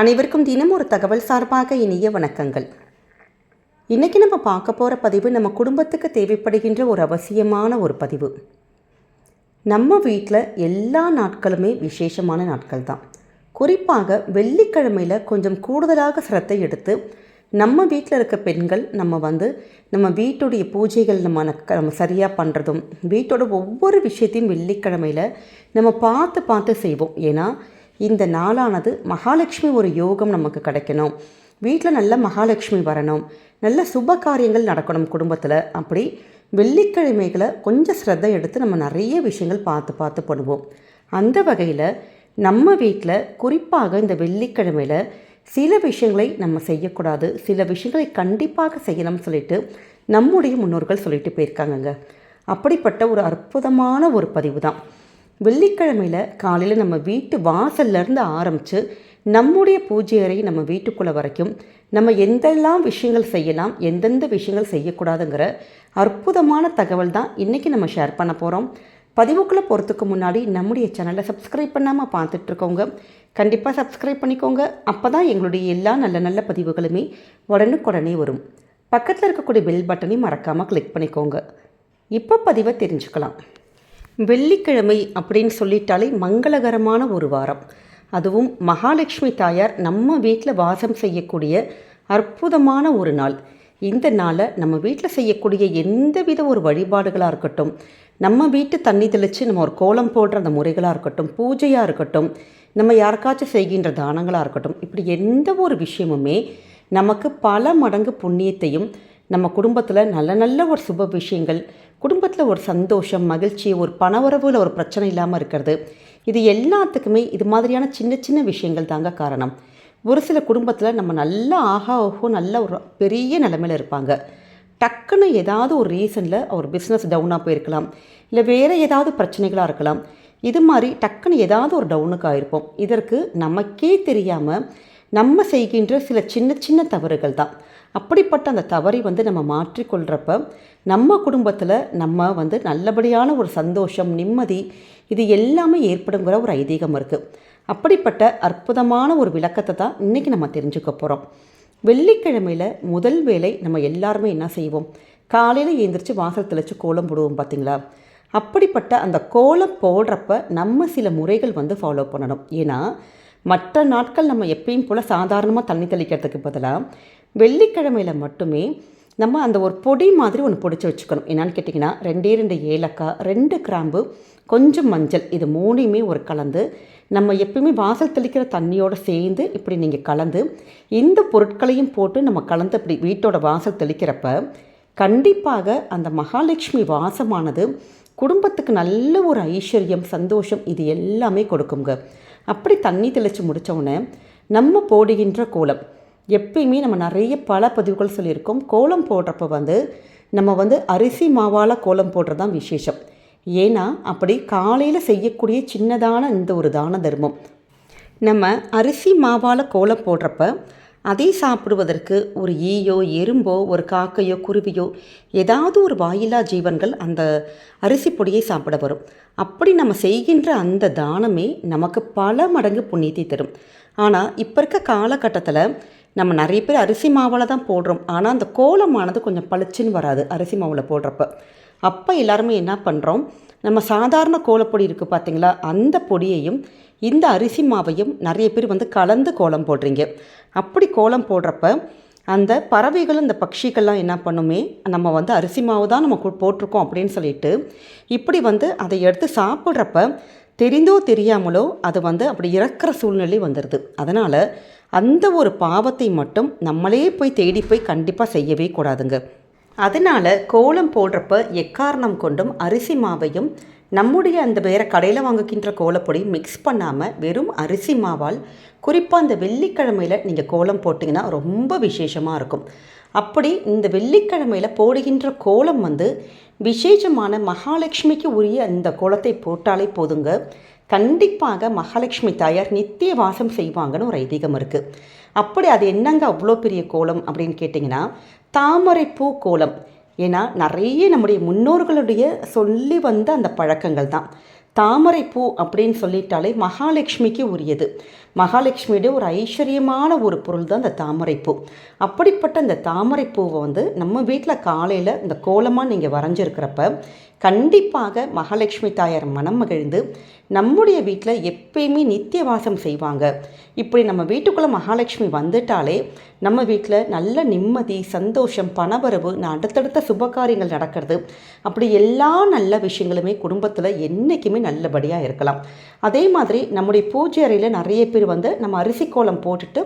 அனைவருக்கும் தினம் ஒரு தகவல் சார்பாக இனிய வணக்கங்கள். இன்றைக்கி நம்ம பார்க்க போகிற பதிவு நம்ம குடும்பத்துக்கு தேவைப்படுகின்ற ஒரு அவசியமான ஒரு பதிவு. நம்ம வீட்டில் எல்லா நாட்களுமே விசேஷமான நாட்கள் தான். குறிப்பாக வெள்ளிக்கிழமையில் கொஞ்சம் கூடுதலாக சிரத்தை எடுத்து நம்ம வீட்டில் இருக்க பெண்கள் நம்ம வந்து நம்ம வீட்டுடைய பூஜைகள் நம்ம நம்ம சரியாக பண்ணுறதும் வீட்டோட ஒவ்வொரு விஷயத்தையும் வெள்ளிக்கிழமையில் நம்ம பார்த்து பார்த்து செய்வோம். ஏன்னா இந்த நாளானது மகாலட்சுமி ஒரு யோகம் நமக்கு கிடைக்கணும். வீட்டில் நல்ல மகாலட்சுமி வரணும். நல்ல சுப காரியங்கள் நடக்கணும் குடும்பத்தில். அப்படி வெள்ளிக்கிழமைகளை கொஞ்சம் ஸ்ரத்தை எடுத்து நம்ம நிறைய விஷயங்கள் பார்த்து பார்த்து பண்ணுவோம். அந்த வகையில் நம்ம வீட்டில் குறிப்பாக இந்த வெள்ளிக்கிழமையில் சில விஷயங்களை நம்ம செய்யக்கூடாது. சில விஷயங்களை கண்டிப்பாக செய்யணும்னு சொல்லிட்டு நம்முடைய முன்னோர்கள் சொல்லிட்டு போயிருக்காங்கங்க. அப்படிப்பட்ட ஒரு அற்புதமான ஒரு பதிவு தான். வெள்ளிக்கிழமையில் காலையில் நம்ம வீட்டு வாசல்லேருந்து ஆரம்பித்து நம்முடைய பூஜை அறை நம்ம வீட்டுக்குள்ளே வரைக்கும் நம்ம எந்தெல்லாம் விஷயங்கள் செய்யலாம் எந்தெந்த விஷயங்கள் செய்யக்கூடாதுங்கிற அற்புதமான தகவல் தான் இன்றைக்கி நம்ம ஷேர் பண்ண போகிறோம் பதிவுக்குள்ளே போகிறதுக்கு முன்னாடி நம்முடைய சேனலை சப்ஸ்கிரைப் பண்ணாமல் பார்த்துட்ருக்கோங்க. கண்டிப்பாக சப்ஸ்கிரைப் பண்ணிக்கோங்க. அப்போ தான் எங்களுடைய எல்லா நல்ல நல்ல பதிவுகளுமே உடனுக்குடனே வரும். பக்கத்தில் இருக்கக்கூடிய பெல் பட்டனையும் மறக்காமல் கிளிக் பண்ணிக்கோங்க. இப்போ பதிவை தெரிஞ்சுக்கலாம். வெள்ளிக்கிழமை அப்படின்னு சொல்லிட்டாலே மங்களகரமான ஒரு வாரம். அதுவும் மகாலட்சுமி தாயார் நம்ம வீட்டில் வாசம் செய்யக்கூடிய அற்புதமான ஒரு நாள். இந்த நாளை நம்ம வீட்டில் செய்யக்கூடிய எந்தவித ஒரு வழிபாடுகளாக இருக்கட்டும் நம்ம வீட்டு தண்ணி தெளித்து நம்ம ஒரு கோலம் போடுற அந்த முறைகளாக இருக்கட்டும் பூஜையாக இருக்கட்டும் நம்ம யாருக்காச்சும் செய்கின்ற தானங்களாக இருக்கட்டும் இப்படி எந்த ஒரு விஷயமுமே நமக்கு பல மடங்கு புண்ணியத்தையும் நம்ம குடும்பத்தில் நல்ல நல்ல ஒரு சுப விஷயங்கள் குடும்பத்தில் ஒரு சந்தோஷம் மகிழ்ச்சி ஒரு பணவரவில் ஒரு பிரச்சனை இல்லாமல் இருக்கிறது. இது எல்லாத்துக்குமே இது மாதிரியான சின்ன சின்ன விஷயங்கள் தாங்க காரணம். ஒரு சில குடும்பத்தில் நம்ம நல்லா ஆஹா ஓஹோ நல்ல ஒரு பெரிய நிலமையில இருப்பாங்க. டக்குன்னு ஏதாவது ஒரு ரீசனில் ஒரு பிஸ்னஸ் டவுனாக போயிருக்கலாம். இல்லை வேறு ஏதாவது பிரச்சனைகளாக இருக்கலாம். இது மாதிரி டக்குன்னு ஏதாவது ஒரு டவுனுக்கு ஆயிருப்போம். இதற்கு நமக்கே தெரியாமல் நம்ம செய்கின்ற சில சின்ன சின்ன தவறுகள் தான். அப்படிப்பட்ட அந்த தவறை வந்து நம்ம மாற்றிக்கொள்கிறப்ப நம்ம குடும்பத்தில் நம்ம வந்து நல்லபடியான ஒரு சந்தோஷம் நிம்மதி இது எல்லாமே ஏற்படுங்கிற ஒரு ஐதீகம் இருக்குது அப்படிப்பட்ட அற்புதமான ஒரு விளக்கத்தை தான் இன்றைக்கி நம்ம தெரிஞ்சுக்க போகிறோம் வெள்ளிக்கிழமையில் முதல் வேலை நம்ம எல்லாருமே என்ன செய்வோம்? காலையில் எழுந்திரிச்சு வாசல் தெளித்து கோலம் போடுவோம் பார்த்தீங்களா அப்படிப்பட்ட அந்த கோலம் போடுறப்ப நம்ம சில முறைகள் வந்து ஃபாலோ பண்ணணும். ஏன்னா மற்ற நாட்கள் நம்ம எப்பயும் போல் சாதாரணமாக தண்ணி தெளிக்கிறதுக்கு பதிலாக வெள்ளிக்கிழமையில் மட்டுமே நம்ம அந்த ஒரு பொடி மாதிரி ஒன்று பொடிச்சு வச்சுக்கணும். என்னென்னு கேட்டிங்கன்னா ரெண்டே ரெண்டு ஏலக்காய் ரெண்டு கிராம்பு கொஞ்சம் மஞ்சள் இது மூணையுமே ஒரு கலந்து நம்ம எப்பயுமே வாசல் தெளிக்கிற தண்ணியோடு சேர்ந்து இப்படி நீங்கள் கலந்து இந்த பொருட்களையும் போட்டு நம்ம கலந்து இப்படி வீட்டோட வாசல் தெளிக்கிறப்ப கண்டிப்பாக அந்த மகாலட்சுமி வாசமானது குடும்பத்துக்கு நல்ல ஒரு ஐஸ்வர்யம் சந்தோஷம் இது எல்லாமே கொடுக்குங்க. அப்படி தண்ணி தெளித்து முடித்தவுடனே நம்ம போடுகின்ற கோலம். எப்பயுமே நம்ம நிறைய பல பதிவுகள் சொல்லியிருக்கோம். கோலம் போடுறப்ப வந்து நம்ம வந்து அரிசி மாவால் கோலம் போடுறது தான் விசேஷம். ஏன்னா அப்படி காலையில் செய்யக்கூடிய சின்னதான இந்த ஒரு தான தர்மம். நம்ம அரிசி மாவால் கோலம் போடுறப்ப அதை சாப்பிடுவதற்கு ஒரு ஈயோ எறும்போ ஒரு காக்கையோ குருவியோ ஏதாவது ஒரு வாயிலா ஜீவன்கள் அந்த அரிசி பொடியை சாப்பிட வரும். அப்படி நம்ம செய்கின்ற அந்த தானமே நமக்கு பல மடங்கு புண்ணியத்தை தரும். ஆனால் இப்போ இருக்க காலகட்டத்தில் நம்ம நிறைய பேர் அரிசி மாவில் தான் போடுறோம். ஆனால் அந்த கோலமானது கொஞ்சம் பளிச்சுன்னு வராது அரிசி மாவில் போடுறப்ப. அப்போ எல்லாருமே என்ன பண்ணுறோம் நம்ம சாதாரண கோலப்பொடி இருக்குது பார்த்தீங்களா அந்த பொடியையும் இந்த அரிசி மாவையும் நிறைய பேர் வந்து கலந்து கோலம் போடுறீங்க. அப்படி கோலம் போடுறப்ப அந்த பறவைகள் இந்த பட்சிகள்லாம் என்ன பண்ணுமே நம்ம வந்து அரிசி மாவு தான் நம்ம கு- போட்டிருக்கோம் அப்படின்னு சொல்லிட்டு இப்படி வந்து அதை எடுத்து சாப்பிட்றப்ப தெரிந்தோ தெரியாமலோ அது வந்து அப்படி இறக்குற சூழ்நிலை வந்துடுது அதனால் அந்த ஒரு பாவத்தை மட்டும் நம்மளே போய் தேடி போய் கண்டிப்பாக செய்யவே கூடாதுங்க. அதனால் கோலம் போடுறப்ப எக்காரணம் கொண்டும் அரிசி மாவையும் நம்முடைய அந்த வேறு கடையில் வாங்குகின்ற கோலப்பொடி மிக்ஸ் பண்ணாமல் வெறும் அரிசி மாவால் குறிப்பாக அந்த வெள்ளிக்கிழமையில் நீங்கள் கோலம் போட்டிங்கன்னா ரொம்ப விசேஷமாக இருக்கும். அப்படி இந்த வெள்ளிக்கிழமையில் போடுகின்ற கோலம் வந்து விசேஷமான மகாலட்சுமிக்கு உரிய இந்த கோலத்தை போட்டாலே போதுங்க. கண்டிப்பாக மகாலட்சுமி தாயார் நித்திய வாசம் செய்வாங்கன்னு ஒரு ஐதீகம் இருக்குது அப்படி அது என்னங்க அவ்வளோ பெரிய கோலம் அப்படின்னு கேட்டிங்கன்னா தாமரைப்பூ கோலம். ஏன்னா நிறைய நம்முடைய முன்னோர்களுடைய சொல்லி வந்த அந்த பழக்கங்கள் தான். தாமரைப்பூ அப்படின்னு சொல்லிட்டாலே மகாலட்சுமிக்கு உரியது. மகாலட்சுமியுடைய ஒரு ஐஸ்வர்யமான ஒரு பொருள் தான் இந்த தாமரைப்பூ அப்படிப்பட்ட இந்த தாமரைப்பூவை வந்து நம்ம வீட்டில் காலையில் இந்த கோலமாக நீங்கள் வரைஞ்சிருக்கிறப்ப கண்டிப்பாக மகாலட்சுமி தாயார் மனம் மகிழ்ந்து நம்முடைய வீட்டில் எப்பயுமே நித்திய வாசம் செய்வாங்க. இப்படி நம்ம வீட்டுக்குள்ளே மகாலட்சுமி வந்துட்டாலே நம்ம வீட்டில் நல்ல நிம்மதி சந்தோஷம் பணவரவு அடுத்தடுத்த சுபகாரியங்கள் நடக்கிறது. அப்படி எல்லா நல்ல விஷயங்களுமே குடும்பத்தில் என்றைக்குமே நல்லபடியாக இருக்கலாம். அதே மாதிரி நம்முடைய பூஜை அறையில் நிறைய பேர் வந்து நம்ம அரிசி கோலம் போட்டுட்டு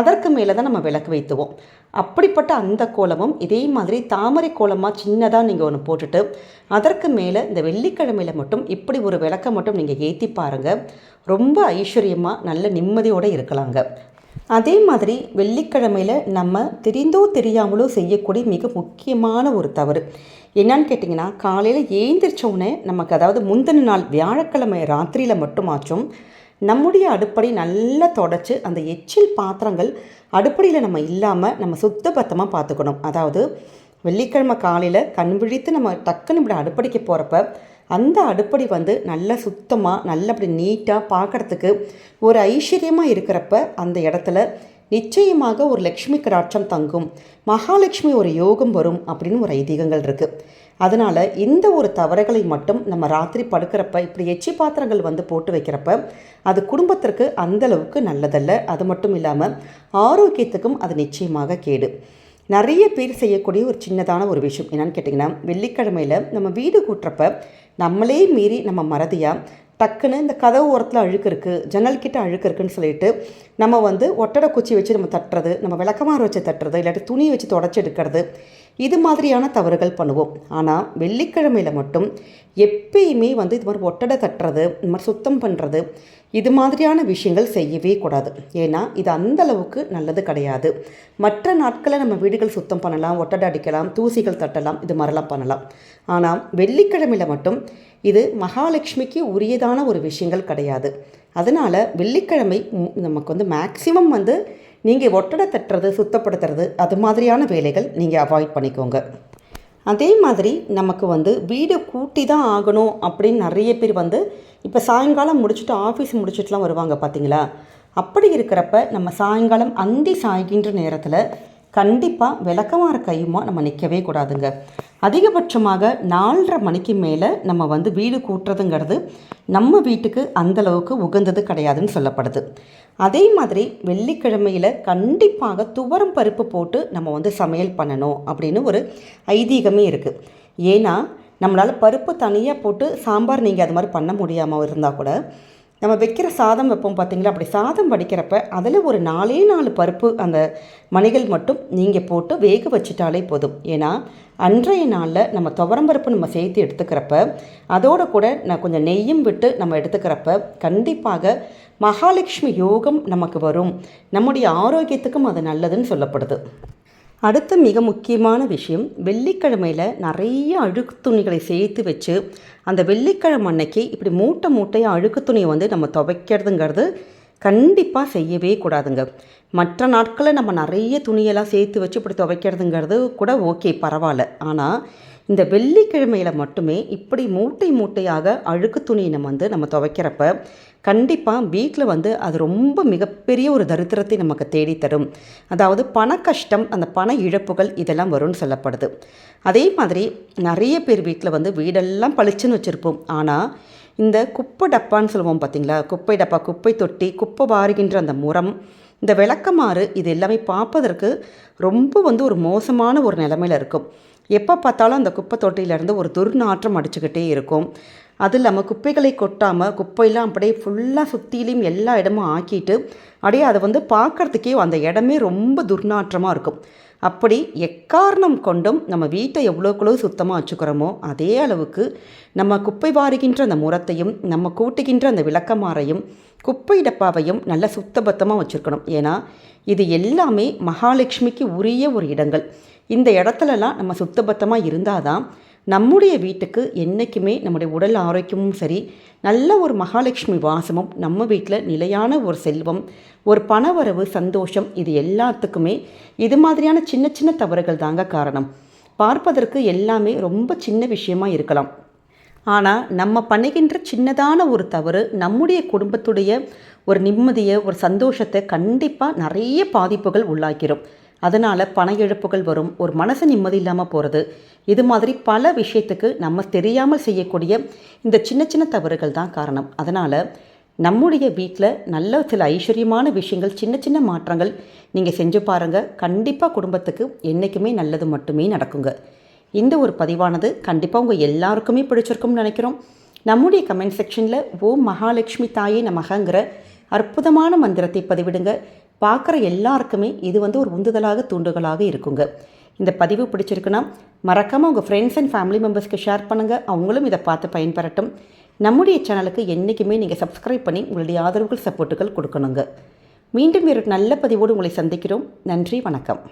அதற்கு மேலே தான் நம்ம விளக்கு வைத்துவோம். அப்படிப்பட்ட அந்த கோலமும் இதே மாதிரி தாமரை கோலமாக சின்னதாக நீங்கள் ஒன்று போட்டுட்டு அதற்கு மேலே இந்த வெள்ளிக்கிழமையில் மட்டும் இப்படி ஒரு விளக்கை மட்டும் நீங்கள் ஏற்றி பாருங்கள் ரொம்ப ஐஸ்வர்யமாக நல்ல நிம்மதியோடு இருக்கலாங்க. அதே மாதிரி வெள்ளிக்கிழமையில் நம்ம தெரிந்தோ தெரியாமலோ செய்யக்கூடிய மிக முக்கியமான ஒரு தவறு. என்னன்னு கேட்டிங்கன்னா காலையில் ஏந்திரிச்சோடனே நமக்கு அதாவது முந்தின நாள் வியாழக்கிழமை ராத்திரியில் மட்டுமாச்சும் நம்முடைய அடுப்படை நல்லா தொடச்சி அந்த எச்சில் பாத்திரங்கள் அடுப்படியில் நம்ம இல்லாமல் நம்ம சுத்தபத்தமாக பார்த்துக்கணும் அதாவது வெள்ளிக்கிழமை காலையில் கண் விழித்து நம்ம டக்குன்னு இப்படி அடுப்படிக்கு போகிறப்ப அந்த அடுப்படி வந்து நல்லா சுத்தமாக நல்ல அப்படி நீட்டாக பார்க்குறதுக்கு ஒரு ஐஸ்வர்யமாக இருக்கிறப்ப அந்த இடத்துல நிச்சயமாக ஒரு லக்ஷ்மி கடாட்சம் தங்கும். மகாலட்சுமி ஒரு யோகம் வரும் அப்படின்னு ஒரு ஐதீகங்கள் இருக்குது அதனால் இந்த ஒரு தவறுகளை மட்டும் நம்ம ராத்திரி படுக்கிறப்ப இப்படி எச்சி பாத்திரங்கள் வந்து போட்டு வைக்கிறப்ப அது குடும்பத்திற்கு அந்தளவுக்கு நல்லதல்ல. அது மட்டும் இல்லாமல் ஆரோக்கியத்துக்கும் அது நிச்சயமாக கேடு. நிறைய பேர் செய்யக்கூடிய ஒரு சின்னதான ஒரு விஷயம் என்னென்னு கேட்டிங்கன்னா வெள்ளிக்கிழமையில் நம்ம வீடு கூட்டுறப்ப நம்மளே மீறி நம்ம மறதியாக டக்குன்னு இந்த கதவு ஓரத்தில் அழுக்கு இருக்குது ஜன்னல் கிட்ட அழுக்கு இருக்குன்னு சொல்லிட்டு நம்ம வந்து ஒட்டடை குச்சி வச்சு நம்ம தட்டுறது நம்ம விளக்கமாறு வச்சு தட்டுறது இல்லாட்டி துணியை வச்சு தொடச்சி எடுக்கிறது இது மாதிரியான தவறுகள் பண்ணுவோம். ஆனால் வெள்ளிக்கிழமையில் மட்டும் எப்பயுமே வந்து இது மாதிரி ஒட்டடை தட்டுறது இந்த மாதிரி சுத்தம் பண்ணுறது இது மாதிரியான விஷயங்கள் செய்யவே கூடாது. ஏன்னா இது அந்த அளவுக்கு நல்லது கிடையாது. மற்ற நாட்களில் நம்ம வீடுகள் சுத்தம் பண்ணலாம் ஒட்டடை அடிக்கலாம் தூசிகள் தட்டலாம் இது மாதிரிலாம் பண்ணலாம். ஆனால் வெள்ளிக்கிழமையில் மட்டும் இது மகாலட்சுமிக்கு உரியதான ஒரு விஷயங்கள் கிடையாது. அதனால் வெள்ளிக்கிழமை நமக்கு வந்து மேக்சிமம் வந்து நீங்கள் ஒட்டடை தட்டுறது சுத்தப்படுத்துறது அது மாதிரியான வேலைகள் நீங்கள் அவாய்ட் பண்ணிக்கோங்க. அதே மாதிரி நமக்கு வந்து வீடு கூட்டி தான் ஆகணும் அப்படின்னு நிறைய பேர் வந்து இப்போ சாயங்காலம் முடிச்சுட்டு ஆஃபீஸ் முடிச்சுட்டுலாம் வருவாங்க பார்த்தீங்களா அப்படி இருக்கிறப்ப நம்ம சாயங்காலம் அந்தி சாய்கின்ற நேரத்தில் கண்டிப்பாக விளக்கமாற கையுமா நம்ம நிற்கவே கூடாதுங்க. அதிகபட்சமாக நாலரை மணிக்கு மேலே நம்ம வந்து வீடு கூட்டுறதுங்கிறது நம்ம வீட்டுக்கு அந்தளவுக்கு உகந்தது கிடையாதுன்னு சொல்லப்படுது. அதே மாதிரி வெள்ளிக்கிழமையில் கண்டிப்பாக துவரம் பருப்பு போட்டு நம்ம வந்து சமையல் பண்ணணும் அப்படின்னு ஒரு ஐதீகமே இருக்குது ஏன்னா நம்மளால் பருப்பு தனியாக போட்டு சாம்பார் நீங்கள் அது மாதிரி பண்ண முடியாமல் இருந்தால் கூட நம்ம வைக்கிற சாதம் வைப்போம் பார்த்தீங்களா? அப்படி சாதம் வடிக்கிறப்ப அதில் ஒரு நாலே நாலு பருப்பு அந்த மணிகள் மட்டும் நீங்கள் போட்டு வேக வச்சிட்டாலே போதும். ஏன்னா அன்றைய நாளில் நம்ம துவரம்பருப்பு நம்ம சேர்த்து எடுத்துக்கிறப்ப அதோடு கூட நான் கொஞ்சம் நெய்யும் விட்டு நம்ம எடுத்துக்கிறப்ப கண்டிப்பாக மகாலட்சுமி யோகம் நமக்கு வரும். நம்முடைய ஆரோக்கியத்துக்கும் அது நல்லதுன்னு சொல்லப்படுது. அடுத்த மிக முக்கியமான விஷயம் வெள்ளிக்கிழமையில் நிறைய அழுக்கு துணிகளை சேர்த்து வச்சு அந்த வெள்ளிக்கிழமை அன்னைக்கு இப்படி மூட்டை மூட்டையாக அழுக்கு துணியை வந்து நம்ம துவைக்கிறதுங்கிறது கண்டிப்பாக செய்யவே கூடாதுங்க. மற்ற நாட்களில் நம்ம நிறைய துணியெல்லாம் சேர்த்து வச்சு இப்படி துவைக்கிறதுங்கிறது கூட ஓகே பரவாயில்ல. ஆனால் இந்த வெள்ளிக்கிழமையில் மட்டுமே இப்படி மூட்டை மூட்டையாக அழுக்கு துணியை நம்ம வந்து நம்ம துவைக்கிறப்ப கண்டிப்பாக வீட்டில் வந்து அது ரொம்ப மிகப்பெரிய ஒரு தரித்திரத்தை நமக்கு தேடித்தரும். அதாவது பண கஷ்டம் அந்த பண இழப்புகள் இதெல்லாம் வரும்னு சொல்லப்படுது. அதே மாதிரி நிறைய பேர் வீட்டில் வந்து வீடெல்லாம் பளிச்சுன்னு வச்சுருப்போம். ஆனால் இந்த குப்பை டப்பான்னு சொல்லுவோம் பார்த்தீங்களா குப்பை டப்பா குப்பை தொட்டி குப்பை வாருகின்ற அந்த முறம் இந்த விளக்கமாறு இது எல்லாமே பார்ப்பதற்கு ரொம்ப வந்து ஒரு மோசமான ஒரு நிலமையில் இருக்கும். எப்போ பார்த்தாலும் அந்த குப்பை தொட்டியிலேருந்து ஒரு துர்நாற்றம் அடிச்சுக்கிட்டே இருக்கும். அது இல்லாமல் குப்பைகளை கொட்டாமல் குப்பையெல்லாம் அப்படியே ஃபுல்லாக சுற்றிலையும் எல்லா இடமும் ஆக்கிட்டு அப்படியே அதை வந்து பார்க்குறதுக்கே அந்த இடமே ரொம்ப துர்நாற்றமாக இருக்கும். அப்படி எக்காரணம் கொண்டும் நம்ம வீட்டை எவ்வளோக்குள்ளோ சுத்தமாக வச்சுக்கிறோமோ அதே அளவுக்கு நம்ம குப்பை வாருகின்ற அந்த முரத்தையும் நம்ம கூட்டுகின்ற அந்த விளக்கமாறையும் குப்பை டப்பாவையும் நல்லா சுத்தபத்தமாக வச்சுருக்கணும். ஏன்னா இது எல்லாமே மகாலட்சுமிக்கு உரிய ஒரு இடங்கள். இந்த இடத்துலலாம் நம்ம சுத்தபத்தமாக இருந்தால் தான் நம்முடைய வீட்டுக்கு என்றைக்குமே நம்முடைய உடல் ஆரோக்கியமும் சரி நல்ல ஒரு மகாலட்சுமி வாசமும் நம்ம வீட்டில் நிலையான ஒரு செல்வம் ஒரு பணவரவு சந்தோஷம் இது எல்லாத்துக்குமே இது மாதிரியான சின்ன சின்ன தவறுகள் தாங்க காரணம். பார்ப்பதற்கு எல்லாமே ரொம்ப சின்ன விஷயமா இருக்கலாம். ஆனால் நம்ம பண்ணுகின்ற சின்னதான ஒரு தவறு நம்முடைய குடும்பத்துடைய ஒரு நிம்மதியை ஒரு சந்தோஷத்தை கண்டிப்பாக நிறைய பாதிப்புகள் உள்ளாக்கிடும் அதனால் பண இழப்புகள் வரும் ஒரு மனசு நிம்மதி இல்லாமல் போகிறது இது மாதிரி பல விஷயத்துக்கு நம்ம தெரியாமல் செய்யக்கூடிய இந்த சின்ன சின்ன தவறுகள் தான் காரணம். அதனால் நம்முடைய வீட்டில் நல்ல சில ஐஸ்வர்யமான விஷயங்கள் சின்ன சின்ன மாற்றங்கள் நீங்கள் செஞ்சு பாருங்கள் கண்டிப்பாக குடும்பத்துக்கு என்றைக்குமே நல்லது மட்டுமே நடக்குங்க. இந்த ஒரு பதிவானது கண்டிப்பாக உங்கள் எல்லாருக்குமே பிடிச்சிருக்கும்னு நினைக்கிறோம். நம்முடைய கமெண்ட் செக்ஷனில் ஓ மகாலட்சுமி தாயே நமகங்கிற அற்புதமான மந்திரத்தை பதிவிடுங்க. பார்க்குற எல்லாருக்குமே இது வந்து ஒரு உந்துதலாக தூண்டுகளாக இருக்குங்க. இந்த பதிவு பிடிச்சிருக்குன்னா மறக்காமல் உங்கள் ஃப்ரெண்ட்ஸ் அண்ட் ஃபேமிலி மெம்பர்ஸ்க்கு ஷேர் பண்ணுங்கள் அவங்களும் இதை பார்த்து பயன்பெறட்டும். நம்முடைய சேனலுக்கு என்றைக்குமே நீங்கள் சப்ஸ்கிரைப் பண்ணி உங்களுடைய ஆதரவுகள் சப்போர்ட்டுகள் கொடுக்கணுங்க. மீண்டும் ஒரு நல்ல பதிவோடு உங்களை சந்திக்கிறோம். நன்றி வணக்கம்.